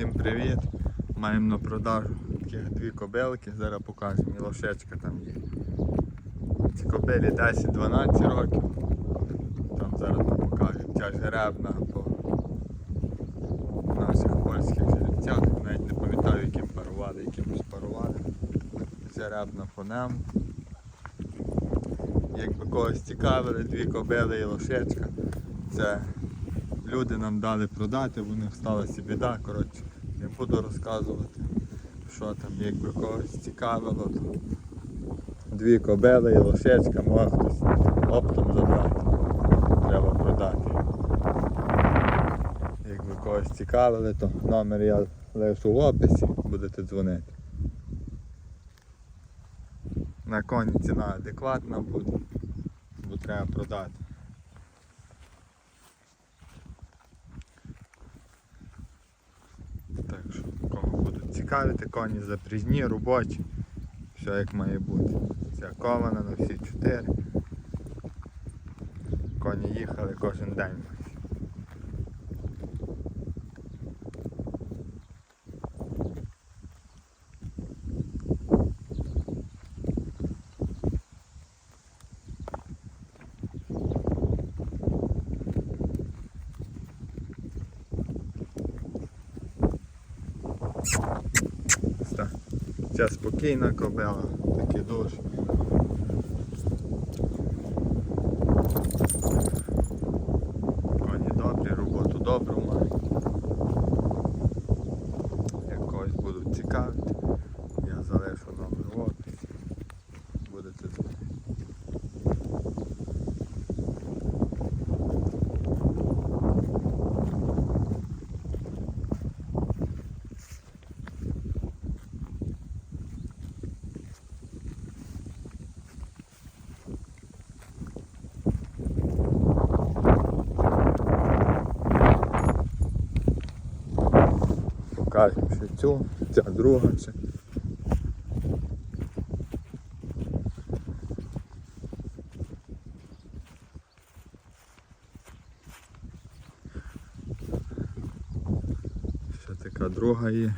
Всім привіт! Маємо на продажу таких дві кобилки, зараз покажемо, і лошечка там є. Ці кобилі 10-12 років. Там зараз то покажемо. Ця жеребна по наших польських жеребцях. Навіть не пам'ятаю, яким парували, якимось парували. Жеребна по нему. Якби когось цікавили, дві кобили і лошечка. Це люди нам дали продати, в них сталася біда. Коротше, не буду розказувати, що там, якби когось цікавило, то дві кобили і лошечка, може хтось оптом забрати. Треба продати. Якби когось цікавили, то номер я лишу в описі, будете дзвонити. На коні ціна адекватна буде, бо треба продати. Так що, кого будуть цікавити, коні запрізні, робочі, все як має бути. Ця кована на всі чотири. Коні їхали кожен день. Ця спокійна кобила, такий душ. Покажемо ще цю, ця друга ще. Ще така друга є.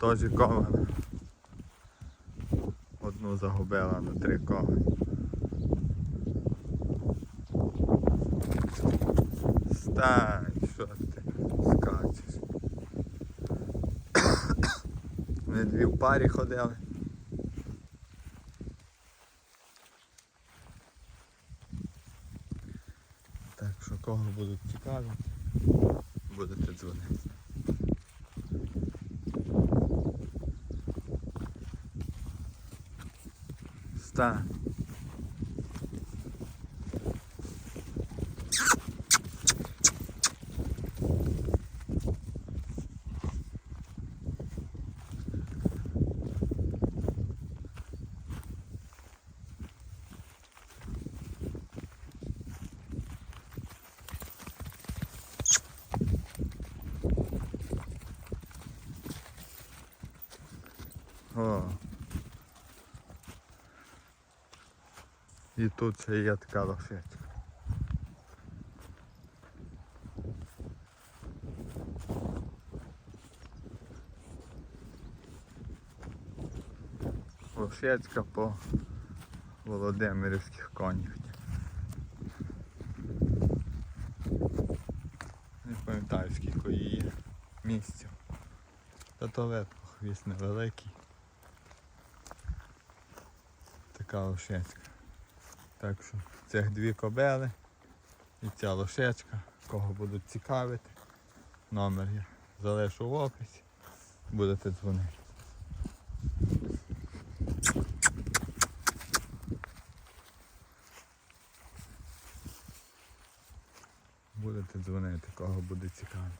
Теж кована. Одну загубила на три ковани. Стань, Вони дві в парі ходили. Так що кого будуть цікаві, будете дзвонити. Стань. О. І тут ще є така лошечка. Лошечка по Володимирівських конях. Не пам'ятаю скільки її є місців. Та то видно, хвіст невеликий. Така лошечка. Так що цих дві кобели і ця лошечка, кого будуть цікавити. Номер я залишу в описі. Будете дзвонити. Будете дзвонити, кого буде цікавити.